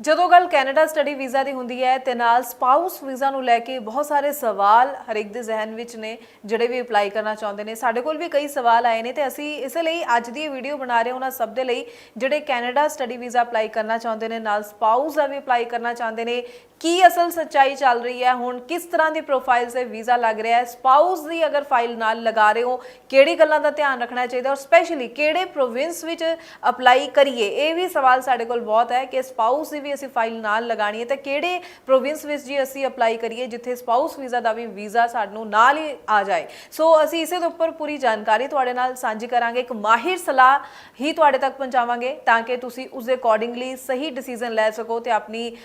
ਜਦੋਂ ਗੱਲ Canada study visa ਦੀ ਹੁੰਦੀ ਹੈ, ਤੇ ਨਾਲ ਸਪਾਊਸ ਵੀਜ਼ਾ ਨੂੰ ਲੈ ਕੇ ਬਹੁਤ ਸਾਰੇ ਸਵਾਲ ਹਰੇਕ ਦੇ ਜ਼ਿਹਨ ਵਿੱਚ ਨੇ, ਜਿਹੜੇ ਵੀ ਅਪਲਾਈ ਕਰਨਾ ਚਾਹੁੰਦੇ ਨੇ। ਸਾਡੇ ਕੋਲ ਵੀ ਕਈ ਸਵਾਲ ਆਏ ਨੇ, ਤੇ ਅਸੀਂ ਇਸੇ ਲਈ ਅੱਜ ਦੀ ਵੀਡੀਓ ਬਣਾ ਰਹੇ ਉਹਨਾਂ ਸਭ ਦੇ ਲਈ ਜਿਹੜੇ ਕੈਨੇਡਾ ਸਟੱਡੀ ਵੀਜ਼ਾ ਅਪਲਾਈ ਕਰਨਾ ਚਾਹੁੰਦੇ ਨੇ, ਨਾਲ ਸਪਾਊਸ ਦਾ ਵੀ ਅਪਲਾਈ ਕਰਨਾ ਚਾਹੁੰਦੇ ਨੇ, ਕੀ ਅਸਲ ਸੱਚਾਈ ਚੱਲ ਰਹੀ ਹੈ, ਹੁਣ ਕਿਸ ਤਰ੍ਹਾਂ ਦੀ ਪ੍ਰੋਫਾਈਲ ਸੇ ਵੀਜ਼ਾ ਲੱਗ ਰਿਹਾ ਹੈ, ਸਪਾਊਸ ਦੀ ਅਗਰ ਫਾਈਲ ਨਾਲ ਲਗਾ ਰਹੇ ਹੋ, ਕਿਹੜੀ ਗੱਲਾਂ ਦਾ ਧਿਆਨ ਰੱਖਣਾ ਚਾਹੀਦਾ, ਔਰ ਸਪੈਸ਼ਲੀ ਕਿਹੜੇ ਪ੍ਰੋਵਿੰਸ ਵਿੱਚ ਅਪਲਾਈ ਕਰੀਏ, ਇਹ ਵੀ ਸਵਾਲ ਸਾਡੇ ਕੋਲ ਬਹੁਤ ਹੈ ਕਿ ਸਪਾਊਸ ਦੀ ਵੀ ਅਸੀਂ ਫਾਈਲ ਨਾਲ ਲਗਾਣੀ ਹੈ, ਤਾਂ ਕਿਹੜੇ ਪ੍ਰੋਵਿੰਸ ਵਿੱਚ ਜੀ ਅਸੀਂ ਅਪਲਾਈ ਕਰੀਏ, ਜਿੱਥੇ ਸਪਾਊਸ ਵੀਜ਼ਾ ਦਾ ਵੀ ਵੀਜ਼ਾ ਸਾਨੂੰ ਨਾਲ ਹੀ ਆ ਜਾਏ? ਸੋ ਅਸੀਂ ਇਸੇ ਦੇ ਉੱਪਰ ਪੂਰੀ ਜਾਣਕਾਰੀ ਤੁਹਾਡੇ ਨਾਲ ਸਾਂਝੀ ਕਰਾਂਗੇ। ਇੱਕ ਮਾਹਿਰ ਸਲਾਹ ਹੀ ਤੁਹਾਡੇ ਤੱਕ ਪਹੁੰਚਾਵਾਂਗੇ, ਤਾਂ ਕਿ ਤੁਸੀਂ ਉਸ ਦੇ ਅਕੋਰਡਿੰਗਲੀ ਸਹੀ ਡਿਸੀਜਨ ਲੈ ਸਕੋ ਤੇ ਆਪਣੀ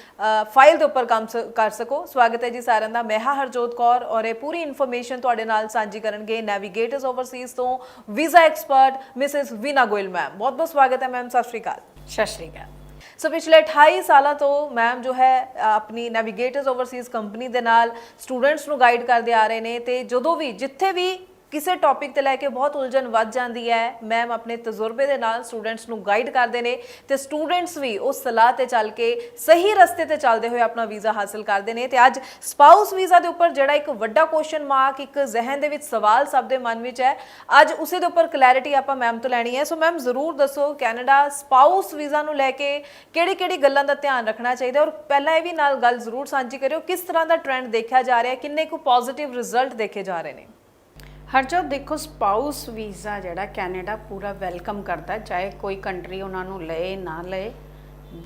ਫਾਈਲ ਦੇ ਉੱਪਰ ਕੰਮ ਸ- ਕਰ ਸਕੋ। ਸਵਾਗਤ ਹੈ ਜੀ ਸਾਰਿਆਂ ਦਾ। ਮੈਂ ਹਾਂ ਹਰਜੋਤ ਕੌਰ ਔਰ ਇਹ ਪੂਰੀ ਇਨਫੋਰਮੇਸ਼ਨ ਤੁਹਾਡੇ ਨਾਲ ਸਾਂਝੀ ਕਰਨਗੇ ਨੈਵੀਗੇਟਰਸ ਓਵਰਸੀਜ਼ ਤੋਂ visa expert Mrs Veena Goyal ma'am ਬਹੁਤ ਬਹੁਤ ਸਵਾਗਤ ਹੈ ਮੈਮ ਸਤਿ ਸ਼੍ਰੀ ਅਕਾਲ। ਸਤਿ ਸ਼੍ਰੀ ਅਕਾਲ। ਸੋ ਪਿਛਲੇ 28 ਸਾਲਾਂ ਤੋਂ ਮੈਮ ਜੋ ਹੈ ਆਪਣੀ ਨੈਵੀਗੇਟਰਸ ਓਵਰਸੀਜ਼ ਕੰਪਨੀ ਦੇ ਨਾਲ ਸਟੂਡੈਂਟਸ ਨੂੰ ਗਾਈਡ ਕਰਦੇ ਆ ਰਹੇ ਨੇ ਤੇ ਜਦੋਂ ਵੀ, ਜਿੱਥੇ ਵੀ ਕਿਸੇ ਟੌਪਿਕ ਤੇ ਲੈ ਕੇ ਬਹੁਤ ਉਲਝਣ ਵੱਧ ਜਾਂਦੀ ਹੈ। ਮੈਮ ਆਪਣੇ ਤਜਰਬੇ ਦੇ ਨਾਲ ਸਟੂਡੈਂਟਸ ਨੂੰ ਗਾਈਡ ਕਰਦੇ ਨੇ ਤੇ ਸਟੂਡੈਂਟਸ ਵੀ ਉਸ ਸਲਾਹ ਤੇ ਚੱਲ ਕੇ ਸਹੀ ਰਸਤੇ ਤੇ ਚੱਲਦੇ ਹੋਏ ਆਪਣਾ ਵੀਜ਼ਾ ਹਾਸਲ ਕਰਦੇ ਨੇ ਤੇ ਅੱਜ ਸਪਾਊਸ ਵੀਜ਼ਾ ਦੇ ਉੱਪਰ ਜਿਹੜਾ ਇੱਕ ਵੱਡਾ ਕੁਐਸਚਨ ਮਾਰਕ ਇੱਕ ਜ਼ਿਹਨ ਦੇ ਵਿੱਚ ਸਵਾਲ ਸਭ ਦੇ ਮਨ ਵਿੱਚ ਹੈ। ਅੱਜ ਉਸੇ ਦੇ ਉੱਪਰ ਕਲੈਰਿਟੀ ਆਪਾਂ ਮੈਮ ਤੋਂ ਲੈਣੀ ਹੈ। ਸੋ ਮੈਮ ਜ਼ਰੂਰ ਦੱਸੋ ਕੈਨੇਡਾ ਸਪਾਊਸ ਵੀਜ਼ਾ ਨੂੰ ਲੈ ਕੇ ਕਿਹੜੀ ਕਿਹੜੀ ਗੱਲਾਂ ਦਾ ਧਿਆਨ ਰੱਖਣਾ ਚਾਹੀਦਾ ਔਰ ਪਹਿਲਾਂ ਇਹ ਵੀ ਨਾਲ ਗੱਲ ਜ਼ਰੂਰ ਸਾਂਝੀ ਕਰਿਓ ਕਿਸ ਤਰ੍ਹਾਂ ਦਾ ਟ੍ਰੈਂਡ ਦੇਖਿਆ ਜਾ ਰਿਹਾ ਹੈ, ਕਿੰਨੇ ਕੁ ਪੋਜ਼ਿਟਿਵ ਰਿਜ਼ਲਟ ਦੇਖੇ ਜਾ ਰਹੇ ਨੇ। ਹਰਜੋਤ ਦੇਖੋ ਸਪਾਊਸ ਵੀਜ਼ਾ ਜਿਹੜਾ ਕੈਨੇਡਾ ਪੂਰਾ ਵੈਲਕਮ ਕਰਦਾ ਚਾਹੇ ਕੋਈ ਕੰਟਰੀ ਉਹਨਾਂ ਨੂੰ ਲਏ, ਨਾ ਲਏ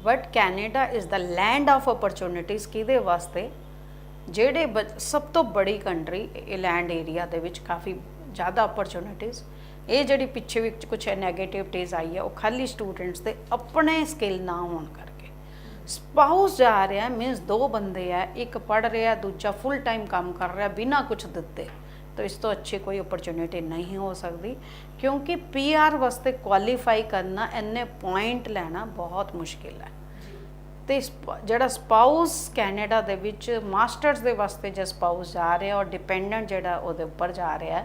but Canada is the land of opportunities ਕਿਹਦੇ ਵਾਸਤੇ? ਜਿਹੜੇ ਬ- ਸਭ ਤੋਂ ਬੜੀ ਕੰਟਰੀ ਇਹ ਲੈਂਡ ਏਰੀਆ ਦੇ ਵਿੱਚ ਕਾਫੀ ਜ਼ਿਆਦਾ ਓਪਰਚੁਨਿਟੀਜ਼ ਇਹ ਜਿਹੜੀ ਪਿੱਛੇ ਵਿੱਚ ਕੁਝ ਨੈਗੇਟਿਵਿਟੀਜ਼ ਆਈ ਹੈ, ਉਹ ਖਾਲੀ ਸਟੂਡੈਂਟਸ ਦੇ ਆਪਣੇ ਸਕਿੱਲ ਨਾ ਹੋਣ ਕਰਕੇ। ਸਪਾਊਸ ਜਾ ਰਿਹਾ ਮੀਨਸ ਦੋ ਬੰਦੇ ਆ ਇੱਕ ਪੜ ਰਿਹਾ, ਦੂਜਾ ਫੁੱਲ ਟਾਈਮ ਕੰਮ ਕਰ ਰਿਹਾ, ਬਿਨਾ ਕੁਝ ਦਿੱਤੇ। ਤਾਂ ਇਸ ਤੋਂ ਅੱਛੀ ਕੋਈ ਓਪਰਚੁਨਿਟੀ ਨਹੀਂ ਹੋ ਸਕਦੀ ਕਿਉਂਕਿ ਪੀਆਰ ਵਾਸਤੇ ਕੁਆਲੀਫਾਈ ਕਰਨਾ ਇੰਨੇ ਪੁਆਇੰਟ ਲੈਣਾ ਬਹੁਤ ਮੁਸ਼ਕਿਲ ਹੈ ਤੇ ਸਪ- ਜਿਹੜਾ ਸਪਾਊਸ ਕੈਨੇਡਾ ਦੇ ਵਿੱਚ ਮਾਸਟਰਸ ਦੇ ਵਾਸਤੇ ਜੇ ਸਪਾਊਸ ਜਾ ਰਿਹਾ ਔਰ ਡਿਪੈਂਡੈਂਟ ਜਿਹੜਾ ਉਹਦੇ ਉੱਪਰ ਜਾ ਰਿਹਾ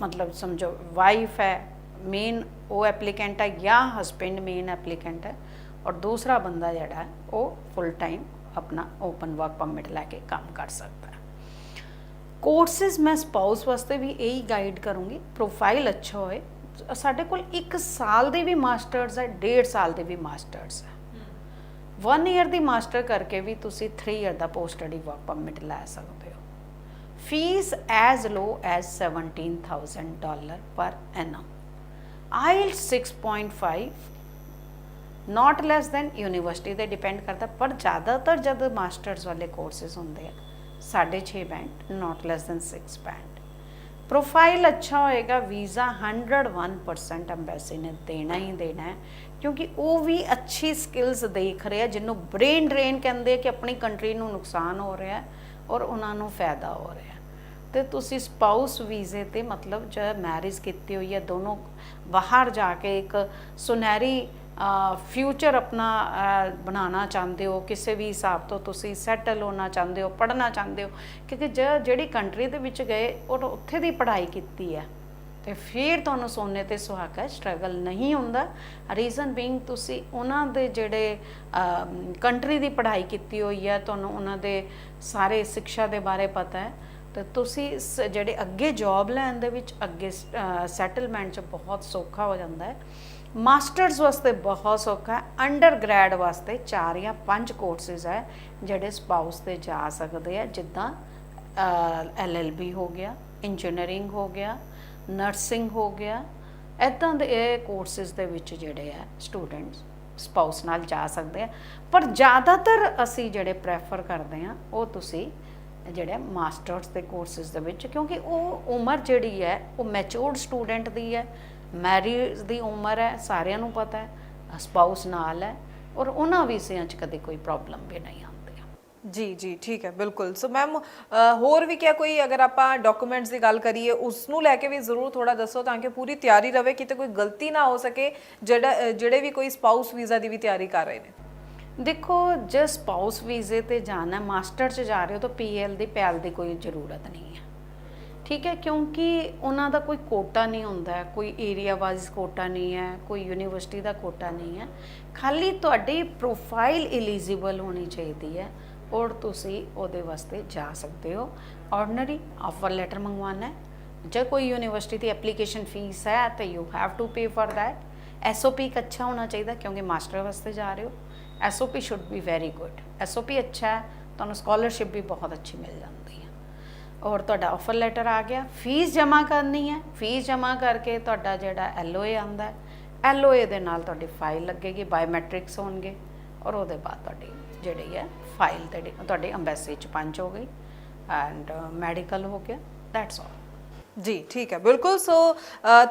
ਮਤਲਬ ਸਮਝੋ ਵਾਈਫ ਹੈ ਮੇਨ ਉਹ ਐਪਲੀਕੈਂਟ ਹੈ ਜਾਂ ਹਸਬੈਂਡ ਮੇਨ ਐਪਲੀਕੈਂਟ ਹੈ ਔਰ ਦੂਸਰਾ ਬੰਦਾ ਜਿਹੜਾ ਉਹ ਫੁੱਲ ਟਾਈਮ ਆਪਣਾ ਓਪਨ ਵਰਕ ਪਰਮਿਟ ਲੈ ਕੇ ਕੰਮ ਕਰ ਸਕਦਾ ਹੈ ਕੋਰਸਿਸ ਮੈਂ ਸਪਾਊਸ ਵਾਸਤੇ ਵੀ ਇਹੀ ਗਾਈਡ ਕਰੂੰਗੀ ਪ੍ਰੋਫਾਈਲ ਅੱਛਾ ਹੋਏ ਸਾਡੇ ਕੋਲ 1 ਸਾਲ ਦੇ ਵੀ ਮਾਸਟਰਸ ਹੈ 1.5 ਸਾਲ ਦੇ ਵੀ ਮਾਸਟਰਸ ਹੈ 1 ਇਅਰ ਦੀ ਮਾਸਟਰ ਕਰਕੇ ਵੀ ਤੁਸੀਂ 3 ਇਅਰ ਦਾ ਪੋਸਟ ਸਟੱਡੀ ਵਰਕ ਪਰਮਿਟ ਲੈ ਸਕਦੇ ਹੋ fees as low as 17000 dollar ਪਰ ਐਨਮ ਆਇਲ 6.5 ਨਾਟ ਲੈਸ ਦੈਨ ਯੂਨੀਵਰਸਿਟੀ ਤੇ ਡਿਪੈਂਡ ਕਰਦਾ ਪਰ ਜ਼ਿਆਦਾਤਰ ਜਦ ਮਾਸਟਰਸ ਵਾਲੇ ਕੋਰਸਿਸ ਹੁੰਦੇ ਆ 6.5 band not less than 6 band. Profile ਅੱਛਾ ਹੋਏਗਾ, ਵੀਜ਼ਾ 101% ਐਮਬੈਸੀ ਨੇ ਦੇਣਾ ਹੀ ਦੇਣਾ ਹੈ, ਕਿਉਂਕਿ ਉਹ ਵੀ ਅੱਛੀ ਸਕਿੱਲਸ ਦੇਖ ਰਿਹਾ, ਜਿਹਨੂੰ ਬ੍ਰੇਨ ਡਰੇਨ ਕਹਿੰਦੇ ਕਿ ਆਪਣੀ ਕੰਟਰੀ ਨੂੰ ਨੁਕਸਾਨ ਹੋ ਰਿਹਾ ਹੈ ਔਰ ਉਹਨਾਂ ਨੂੰ ਫਾਇਦਾ ਹੋ ਰਿਹਾ ਹੈ। ਤੇ ਤੁਸੀਂ ਸਪਾਊਸ ਵੀਜ਼ੇ ਤੇ ਮਤਲਬ ਜਦ ਮੈਰਿਜ ਕੀਤੀ ਹੋਈ ਹੈ, ਦੋਨੋਂ ਬਾਹਰ ਜਾ ਕੇ ਇੱਕ ਸੁਨਹਿਰੀ ਫਿਊਚਰ ਆਪਣਾ ਬਣਾਉਣਾ ਚਾਹੁੰਦੇ ਹੋ, ਕਿਸੇ ਵੀ ਹਿਸਾਬ ਤੋਂ ਤੁਸੀਂ ਸੈਟਲ ਹੋਣਾ ਚਾਹੁੰਦੇ ਹੋ, ਪੜ੍ਹਨਾ ਚਾਹੁੰਦੇ ਹੋ, ਕਿਉਂਕਿ ਜ- ਜਿਹੜੀ ਕੰਟਰੀ ਦੇ ਵਿੱਚ ਗਏ, ਉਹ ਉੱਥੇ ਦੀ ਪੜ੍ਹਾਈ ਕੀਤੀ ਹੈ। ਤੇ ਫਿਰ ਤੁਹਾਨੂੰ ਸੋਨੇ ਤੇ ਸੁਹਾਗਾ ਸਟਰਗਲ ਨਹੀਂ ਹੁੰਦਾ। ਰੀਜ਼ਨ ਬੀਇੰਗ ਤੁਸੀਂ ਉਹਨਾਂ ਦੇ ਜਿਹੜੇ ਕੰਟਰੀ ਦੀ ਪੜ੍ਹਾਈ ਕੀਤੀ ਹੋਈ ਹੈ, ਤੁਹਾਨੂੰ ਉਹਨਾਂ ਦੇ ਸਾਰੇ ਸਿੱਖਿਆ ਦੇ ਬਾਰੇ ਪਤਾ ਹੈ। ਤੇ ਤੁਸੀਂ ਸ- ਜਿਹੜੇ ਅੱਗੇ ਜੌਬ ਲੈਣ ਦੇ ਵਿੱਚ ਅੱਗੇ ਸੈਟਲਮੈਂਟ 'ਚ ਬਹੁਤ ਸੌਖਾ ਹੋ ਜਾਂਦਾ ਹੈ। ਮਾਸਟਰਸ ਵਾਸਤੇ ਬਹੁਤ ਸੌਖਾ ਹੈ। ਅੰਡਰ ਵਾਸਤੇ 4 ਜਾਂ 5 ਕੋਰਸਿਸ ਹੈ, ਜਿਹੜੇ ਸਪਾਊਸ ਤੇ ਜਾ ਸਕਦੇ ਆ। ਜਿੱਦਾਂ ਐਲਐਲਬੀ ਹੋ ਗਿਆ ਇੰਜੀਨੀਅਰਿੰਗ ਹੋ ਗਿਆ ਨਰਸਿੰਗ ਹੋ ਗਿਆ। ਇਦਾਂ ਦੇ ਇਹ ਕੋਰਸਿਸ ਦੇ ਵਿੱਚ ਜਿਹੜੇ ਆ ਸਟੂਡੈਂਟਸ ਸਪਾਊਸ ਨਾਲ ਜਾ ਸਕਦੇ ਆ। ਪਰ ਜ਼ਿਆਦਾਤਰ ਅਸੀਂ ਜਿਹੜੇ ਪ੍ਰੈਫਰ ਕਰਦੇ ਆ, ਉਹ ਤੁਸੀਂ ਜਿਹੜੇ ਮਾਸਟਰਸ ਦੇ ਕੋਰਸਿਸ ਦੇ ਵਿੱਚ, ਕਿਉਂਕਿ ਉਹ ਉਮਰ ਜਿਹੜੀ ਹੈ, ਉਹ ਮੈਚੁਰਡ ਸਟੂਡੈਂਟ ਦੀ ਹੈ। ਮੈਰਿਜ ਦੀ ਉਮਰ ਹੈ ਸਾਰਿਆਂ ਨੂੰ ਪਤਾ ਹੈ ਸਪਾਊਸ ਨਾਲ ਹੈ ਔਰ ਉਹਨਾਂ ਵਿਸ਼ਿਆਂ 'ਚ ਕਦੇ ਕੋਈ ਪ੍ਰੋਬਲਮ ਵੀ ਨਹੀਂ ਆਉਂਦੀ। ਜੀ ਜੀ ਠੀਕ ਹੈ ਬਿਲਕੁਲ। ਸੋ ਮੈਮ ਹੋਰ ਵੀ ਕਿਆ ਕੋਈ ਅਗਰ ਆਪਾਂ ਡਾਕੂਮੈਂਟਸ ਦੀ ਗੱਲ ਕਰੀਏ ਉਸ ਨੂੰ ਲੈ ਕੇ ਵੀ ਜ਼ਰੂਰ ਥੋੜਾ ਦੱਸੋ ਤਾਂ ਕਿ ਪੂਰੀ ਤਿਆਰੀ ਰਵੇ ਕਿਤੇ ਕੋਈ ਗਲਤੀ ਨਾ ਹੋ ਸਕੇ ਜਿਹੜਾ ਜਿਹੜੇ ਵੀ ਕੋਈ ਸਪਾਊਸ ਵੀਜ਼ਾ ਦੀ ਵੀ ਤਿਆਰੀ ਕਰ ਰਹੇ ਨੇ। ਦੇਖੋ ਜੇ ਸਪਾਊਸ ਵੀਜ਼ੇ ਤੇ ਜਾਣਾ ਮਾਸਟਰ 'ਚ ਜਾ ਰਹੇ ਹੋ ਤਾਂ ਪੀਐਲ ਦੀ ਪੈਲ ਦੀ ਕੋਈ ਜ਼ਰੂਰਤ ਨਹੀਂ ਹੈ। ਠੀਕ ਹੈ, ਕਿਉਂਕਿ ਉਹਨਾਂ ਦਾ ਕੋਈ ਕੋਟਾ ਨਹੀਂ ਹੁੰਦਾ ਕੋਈ ਏਰੀਆ ਵਾਈਜ਼ ਕੋਟਾ ਨਹੀਂ ਹੈ, ਕੋਈ ਯੂਨੀਵਰਸਿਟੀ ਦਾ ਕੋਟਾ ਨਹੀਂ ਹੈ। ਖਾਲੀ ਤੁਹਾਡੀ ਪ੍ਰੋਫਾਈਲ ਐਲੀਜੀਬਲ ਹੋਣੀ ਚਾਹੀਦੀ ਹੈ ਔਰ ਤੁਸੀਂ ਉਹਦੇ ਵਾਸਤੇ ਜਾ ਸਕਦੇ ਹੋ। ਆਰਡੀਨਰੀ ਆਫਰ ਲੈਟਰ ਮੰਗਵਾਉਣਾ ਹੈ। ਜੇ ਕੋਈ ਯੂਨੀਵਰਸਿਟੀ ਦੀ ਐਪਲੀਕੇਸ਼ਨ ਫੀਸ ਹੈ, ਤਾਂ you have to pay for that SOP ਇੱਕ ਅੱਛਾ ਹੋਣਾ ਚਾਹੀਦਾ ਕਿਉਂਕਿ ਮਾਸਟਰ ਵਾਸਤੇ ਜਾ ਰਹੇ ਹੋ। SOP should be very good SOP ਅੱਛਾ ਹੈ, ਤੁਹਾਨੂੰ ਸਕਾਲਰਸ਼ਿਪ ਵੀ ਬਹੁਤ ਅੱਛੀ ਮਿਲ ਜਾਂਦੀ ਹੈ। ਔਰ ਤੁਹਾਡਾ ਆਫਰ ਲੈਟਰ ਆ ਗਿਆ ਫੀਸ ਜਮ੍ਹਾਂ ਕਰਨੀ ਹੈ ਫੀਸ ਜਮ੍ਹਾਂ ਕਰਕੇ ਤੁਹਾਡਾ ਜਿਹੜਾ ਐਲਓਏ ਆਂਦਾ ਹੈ ਐਲਓਏ ਦੇ ਨਾਲ ਤੁਹਾਡੀ ਫਾਈਲ ਲੱਗੇਗੀ ਬਾਇਓਮੈਟ੍ਰਿਕਸ ਹੋਣਗੇ, ਔਰ ਉਹਦੇ ਬਾਅਦ ਤੁਹਾਡੀ ਜਿਹੜੀ ਹੈ ਫਾਈਲ ਤੁਹਾਡੀ ਤੁਹਾਡੀ ਅੰਬੈਸੀ ਚ ਪੰਚ ਹੋ ਗਈ ਐਂਡ ਮੈਡੀਕਲ uh, ਹੋ ਗਿਆ ਦੈਟਸ ਆਲ ਜੀ, ਠੀਕ ਹੈ, ਬਿਲਕੁਲ। ਸੋ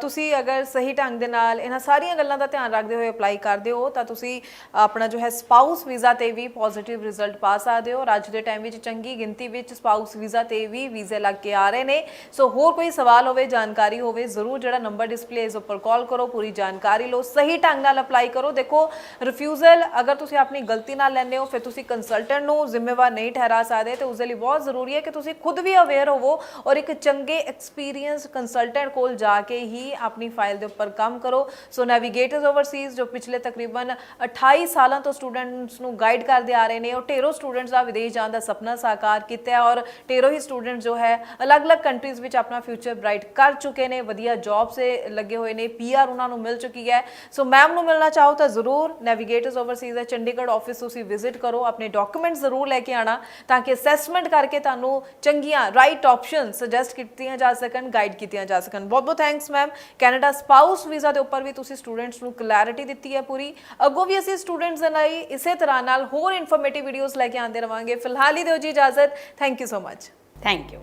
ਤੁਸੀਂ ਅਗਰ ਸਹੀ ਢੰਗ ਦੇ ਨਾਲ ਇਹਨਾਂ ਸਾਰੀਆਂ ਗੱਲਾਂ ਦਾ ਧਿਆਨ ਰੱਖਦੇ ਹੋਏ ਅਪਲਾਈ ਕਰਦੇ ਹੋ, ਤਾਂ ਤੁਸੀਂ ਆਪਣਾ ਜੋ ਹੈ ਸਪਾਊਸ ਵੀਜ਼ਾ ਤੇ ਵੀ ਪੋਜ਼ਿਟਿਵ ਰਿਜ਼ਲਟ ਪਾ ਸਕਦੇ ਹੋ। ਔਰ ਅੱਜ ਦੇ ਟਾਈਮ ਵਿੱਚ ਚੰਗੀ ਗਿਣਤੀ ਵਿੱਚ ਸਪਾਊਸ ਵੀਜ਼ਾ ਤੇ ਵੀ ਵੀਜ਼ੇ ਲੱਗ ਕੇ ਆ ਰਹੇ ਨੇ। ਸੋ ਹੋਰ ਕੋਈ ਸਵਾਲ ਹੋਵੇ, ਜਾਣਕਾਰੀ ਹੋਵੇ, ਜ਼ਰੂਰ ਜਿਹੜਾ ਨੰਬਰ ਡਿਸਪਲੇ ਇਸ ਉੱਪਰ ਕਾਲ ਕਰੋ, ਪੂਰੀ ਜਾਣਕਾਰੀ ਲਓ, ਸਹੀ ਢੰਗ ਨਾਲ ਅਪਲਾਈ ਕਰੋ। ਦੇਖੋ ਰਿਫਿਊਜ਼ਲ ਅਗਰ ਤੁਸੀਂ ਆਪਣੀ ਗਲਤੀ ਨਾਲ ਲੈਂਦੇ ਹੋ, ਫਿਰ ਤੁਸੀਂ ਕੰਸਲਟੈਂਟ ਨੂੰ ਜ਼ਿੰਮੇਵਾਰ ਨਹੀਂ ਠਹਿਰਾ ਸਕਦੇ। ਤੇ ਉਸ ਦੇ ਲਈ ਬਹੁਤ ਜ਼ਰੂਰੀ ਹੈ ਕਿ ਤੁਸੀਂ ਖੁਦ ਵੀ ਅਵੇਅਰ ਹੋਵੋ ਔਰ ਇੱਕ ਚੰਗੇ ਐਕਸਪੀਰੀਅੰਸ ਕੰਸਲਟੈਂਟ ਕੋਲ ਜਾ ਕੇ ਹੀ ਆਪਣੀ ਫਾਈਲ ਦੇ ਉੱਪਰ ਕੰਮ ਕਰੋ। ਸੋ ਨੈਵੀਗੇਟਰਸ ਓਵਰਸੀਜ਼ ਜੋ ਪਿਛਲੇ ਤਕਰੀਬਨ 28 ਸਾਲਾਂ ਤੋਂ ਸਟੂਡੈਂਟਸ ਨੂੰ ਗਾਈਡ ਕਰਦੇ ਆ ਰਹੇ ਨੇ ਔਰ ਟੇਰੋ ਸਟੂਡੈਂਟਸ ਦਾ ਵਿਦੇਸ਼ ਜਾਣ ਦਾ ਸੁਪਨਾ ਸਾਕਾਰ ਕੀਤਾ ਹੈ ਔਰ ਟੇਰੋ ਹੀ ਸਟੂਡੈਂਟ ਜੋ ਹੈ, ਅਲੱਗ-ਅਲੱਗ ਕੰਟਰੀਜ਼ ਵਿੱਚ ਆਪਣਾ ਫਿਊਚਰ ਬ੍ਰਾਈਟ ਕਰ ਚੁੱਕੇ ਨੇ, ਵਧੀਆ ਜੌਬ ਸੇ ਲੱਗੇ ਹੋਏ ਨੇ ਪੀਆਰ ਉਹਨਾਂ ਨੂੰ ਮਿਲ ਚੁੱਕੀ ਹੈ। ਸੋ ਮੈਮ ਨੂੰ ਮਿਲਣਾ ਚਾਹੋ ਤਾਂ ਜ਼ਰੂਰ ਨੈਵੀਗੇਟਰਸ ਓਵਰਸੀਜ਼ ਦਾ ਚੰਡੀਗੜ੍ਹ ਆਫਿਸ ਤੁਸੀਂ ਵਿਜ਼ਿਟ ਕਰੋ, ਆਪਣੇ ਡਾਕੂਮੈਂਟਸ ਜ਼ਰੂਰ ਲੈ ਕੇ ਆਣਾ ਤਾਂ ਕਿ ਅਸੈਸਮੈਂਟ ਕਰਕੇ ਤੁਹਾਨੂੰ ਚੰਗੀਆਂ ਰਾਈਟ ਆਪਸ਼ਨ ਸੁਜੈਸਟ ਕੀਤੀਆਂ ਜਾ ਸਕਣ। ਸਕਣ ਗਾਈਡ ਕੀਤੀਆਂ ਜਾ ਸਕਣ। ਬਹੁਤ ਬਹੁਤ thanks ma'am Canada spouse visa ਦੇ ਉੱਪਰ ਵੀ ਤੁਸੀਂ ਸਟੂਡੈਂਟਸ ਨੂੰ ਕਲੈਰਿਟੀ ਦਿੱਤੀ ਹੈ ਪੂਰੀ। ਅੱਗੋਂ ਵੀ ਅਸੀਂ ਸਟੂਡੈਂਟਸ ਦੇ ਲਈ ਇਸੇ ਤਰ੍ਹਾਂ ਨਾਲ ਹੋਰ ਇਨਫੋਰਮੇਟਿਵ ਵੀਡੀਓਜ਼ ਲੈ ਕੇ ਆਉਂਦੇ ਰਵਾਂਗੇ। ਫਿਲਹਾਲ ਹੀ ਦਿਓ ਜੀ ਇਜਾਜ਼ਤ। Thank you so much thank you